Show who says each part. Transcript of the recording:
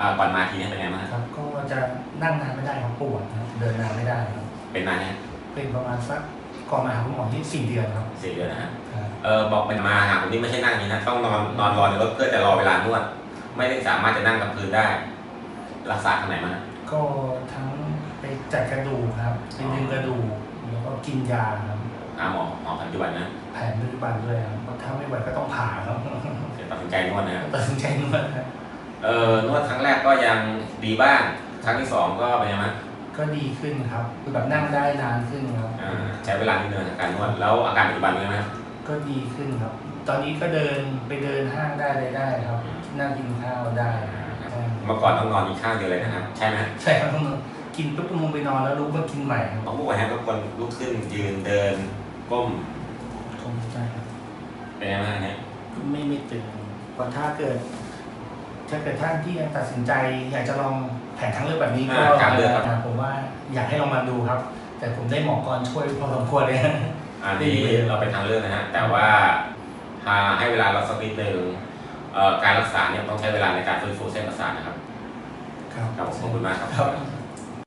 Speaker 1: อ่าก่อนมาทีนี้เป็นไงบ้าง
Speaker 2: ครับ ก็จะนั่งนานไม่ได้ครับปวดครับเดินนานไม่ได้ครับ
Speaker 1: เป็นนานนะ
Speaker 2: เป็นประมาณสักก่อนมาหาคุณหมอที่สี่เดือนครับ
Speaker 1: สี่เดือนนะฮะ
Speaker 2: ครับ
Speaker 1: เออบอกเป็นมาหาผมนี่ไม่ใช่นั่งอย่างนี้นะต้องนอนนอนรอในรถเพื่อจะรอเวลานวด ไม่ได้สามารถจะนั่งกับพื้นได้ รักษาทางไหนมา
Speaker 2: ก็ทั้งไปจัดกระดูกครับไปดึงกระดูกแล้วก็กินยาครับ
Speaker 1: หาหมอหมอปัจจุบันนะ
Speaker 2: แผนปัจจุบันด้วยครับเพราะถ้าไม่ไหวก็ต้องผ่าครับ
Speaker 1: เดี๋ยวตัดสินใจนวดนะฮะ
Speaker 2: ตัดสินใจนวดครับ
Speaker 1: เออนวดครั้งแรกก็ยังดีบ้าง ครั้งที่สองก็เป็นยังไงบ้าง
Speaker 2: ก็ดีขึ้นครับคือแบบนั่งได้นานขึ้นครับ
Speaker 1: อ่าใช้เวลานิดนึงในการนวดแล้วอาการปัจจุบันเป็นยังไงบ้าง
Speaker 2: ก็ดีขึ้นครับ ตอนนี้ก็เดินไปเดินห้างได้เลยได้ครับ นั่งกินข้าวได้ใช่
Speaker 1: เมื่อก่อนต้องนอนอีกข้างเดียวเลยนะครับ ใช่ไหม
Speaker 2: ใช่ครับต้องกินปุ๊บลงไปนอนแล้วลุกมากินใหม่ครับ
Speaker 1: ต้องพูดว่าให้ทุกคนลุกขึ้นยืนเดินก้ม
Speaker 2: คงใช่ครับ
Speaker 1: เป็นยังไงบ้างเนี่ย
Speaker 2: ไม่ไม่ตึงเพราะถ้าเกิด ถ้าเกิดท่านที่ยังตัดสินใจ อยากจะลองแผนทางเลือกแบบนี้ก็
Speaker 1: อ่าการเลือกครับ
Speaker 2: นะผมว่าอยากให้ลองมาดูครับ แต่ผมได้หมอกรช่วยพอสมควรเลย
Speaker 1: อันนี้เราเป็นทางเลือกนะฮะ แต่ว่าถ้าให้เวลาเราสักนิดนึงเอ่อการรักษาเนี่ยต้องใช้เวลาในการฟื้นฟูเส้นประสาทนะครับ
Speaker 2: ครับ
Speaker 1: ครับผมขอบคุณมากครับ
Speaker 2: ครับ